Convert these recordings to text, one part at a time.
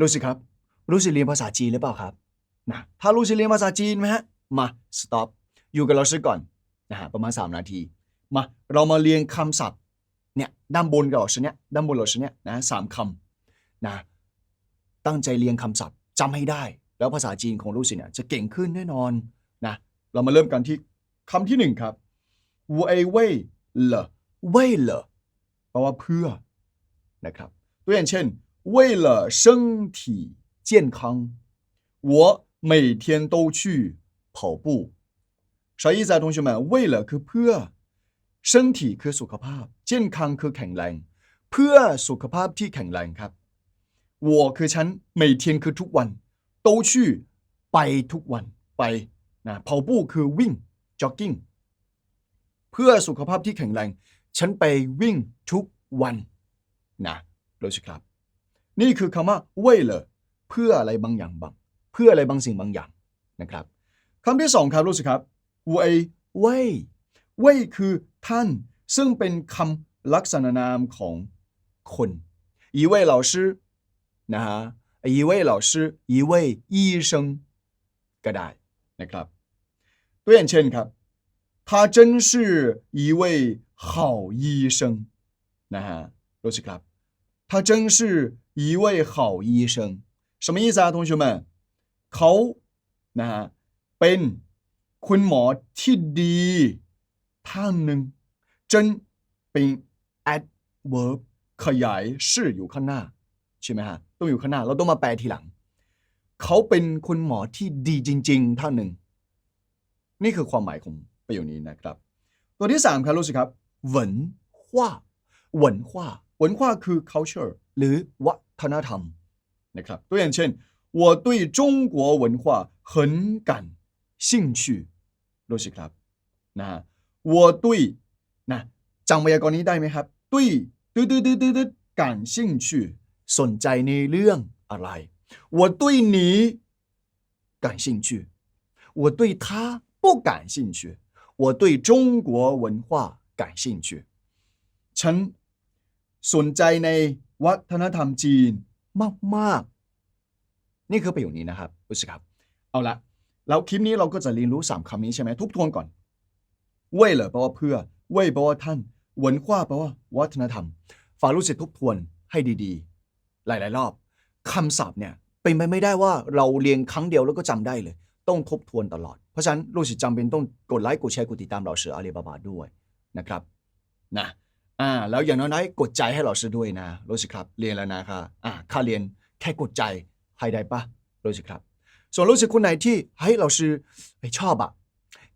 รู้สิครับ รู้สิเรียนภาษาจีนหรือเปล่าครับนะถ้ารู้สิเรียนภาษาจีนไหมฮะ มา stop อยู่กับเราซะก่อนนะฮะประมาณ 3 นาที มา เรามาเรียนคำศัพท์เนี่ยด้านบนกับเราชเนี่ยด้านบนเราชเนี่ยนะสามคำนะตั้งใจเรียนคำศัพท์จำให้ได้ แล้วภาษาจีนของลูกศิษย์เนี่ยจะเก่งขึ้นแน่นอนนะเรามาเริ่มกันที่คำที่หนึ่งครับว่ยเว่ยเหรอเว่ยเหรอแปลว่าเพื่อนะครับตัวอย่างเช่น 为了身体健康我每天都去跑步啥意思啊同学们为了คือเพื่อ身体คือสุขภาพ健康คือแข็งแรง เพื่อสุขภาพที่แข็งแรงครับ我คือฉัน每天คือทุกวัน都去ไปทุกวันไปนะ跑步คือวิ่ง jogging เพื่อสุขภาพที่แข็งแรง ฉันไปวิ่งทุกวันนะรู้สิครับ นี่คือคำว่าเว่ยเหรอเพื่ออะไรบางอย่างบาง เพื่ออะไรบางสิ่งบางอย่างนะครับคำที่สองครับรู้สิครับเว่ยเว่ยเว่ยคือท่าน ซึ่งเป็นคำลักษณะนามของคน一位老师นะฮะ一位老师一位医生ก็ได้นะครับตัวอย่างเช่นครับ他真是一位好医生นะฮะรู้สิครับ 他真是一位好医生什么意思啊同学们เขานะฮะเป็นคุณหมอที่ดีท่านหนึ่ง真เป็น adverb ขยายชื่ออยู่ข้างหน้า ใช่ไหมฮะต้องอยู่ข้างหน้า เราต้องมาแปลทีหลัง เขาเป็นคุณหมอที่ดีจริง ๆ ท่านหนึ่ง นี่คือความหมายของประโยคนี้นะครับ ตัวที่สามครับรู้สึกครับเหวินว่าเหวินว่า เหวินว่าคือ culture หรือวัฒนธรรมนะครับ ตัวอย่างเช่น我对中国文化很感兴趣รู้สึกครับนะฮะ我对นะจำไวยากรณ์นี้ได้ไหมครับ对对对对对对感兴趣สนใจในเรื่องอะไร我对你感兴趣我对他不感兴趣我对中国文化感兴趣ฉัน สนใจในวัฒนธรรมจีนมาก ๆ นี่คือประโยคนี้นะครับรู้สึกครับ เอาละแล้วคลิปนี้เราก็จะเรียนรู้สามคำนี้ใช่ไหมทุบทวนก่อนเว่ยเหรอแปลว่าเพื่อเว่ยแปลว่าท่านหวนขว้าแปลว่า วัฒนธรรมฝากรู้สึกทบทวนให้ดีๆ หลาย ๆ รอบคำศัพท์เนี่ยเป็นไปไม่ได้ว่าเราเรียนครั้งเดียวแล้วก็จำได้เลย ต้องทบทวนตลอด เพราะฉะนั้นรู้สึกจำเป็นต้องกดไลค์กดแชร์กดติดตามเราเสืออาลีบาบาด้วยนะครับนะ อ่าแล้วอย่างน้อยๆกดใจให้เราซื้อด้วยนะรู้สึกครับเรียนแล้วนะครับอ่าค่าเรียนแค่กดใจให้ได้ปะรู้สึกครับ ส่วนรู้สึกคนไหนที่เฮ้ยเราซื้อไม่ชอบอะ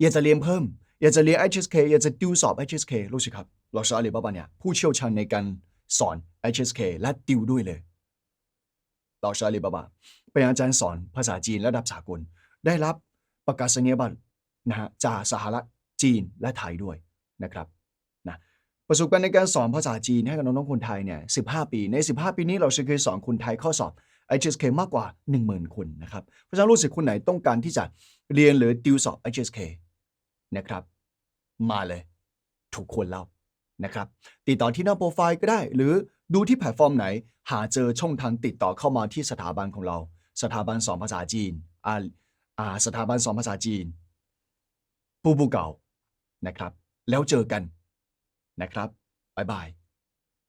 อยากจะเรียนเพิ่มอยากจะเรียน HSK อยากจะติวสอบ HSK รู้สึกครับเราสอนอาลีบาบาเนี่ยผู้เชี่ยวชาญในการสอน HSK และติวด้วยเลยเราสอนอาลีบาบาเป็นอาจารย์สอนภาษาจีนระดับสากล ได้รับประกาศนียบัตรนะฮะจากสหรัฐจีนและไทยด้วยนะครับ ประสบการณ์ในการสอนภาษาจีนให้กับน้องๆคนไทยเนี่ย 15 ปี ใน 15 ปีนี้เราเคยสอนคนไทยข้อสอบ IHSK มากกว่า 10,000 คนนะครับ เพราะฉะนั้นรู้สึกคนไหนต้องการที่จะเรียนหรือติวสอบ IHSK นะครับ มาเลย ถูกคนแล้วนะครับ ติดต่อที่หน้าโปรไฟล์ก็ได้ หรือดูที่แพลตฟอร์มไหน หาเจอช่องทางติดต่อเข้ามาที่สถาบันของเรา สถาบันสอนภาษาจีนอาอ่าสถาบันสอนภาษาจีน ปูปูเก่านะครับ แล้วเจอกัน นะครับบ๊ายบาย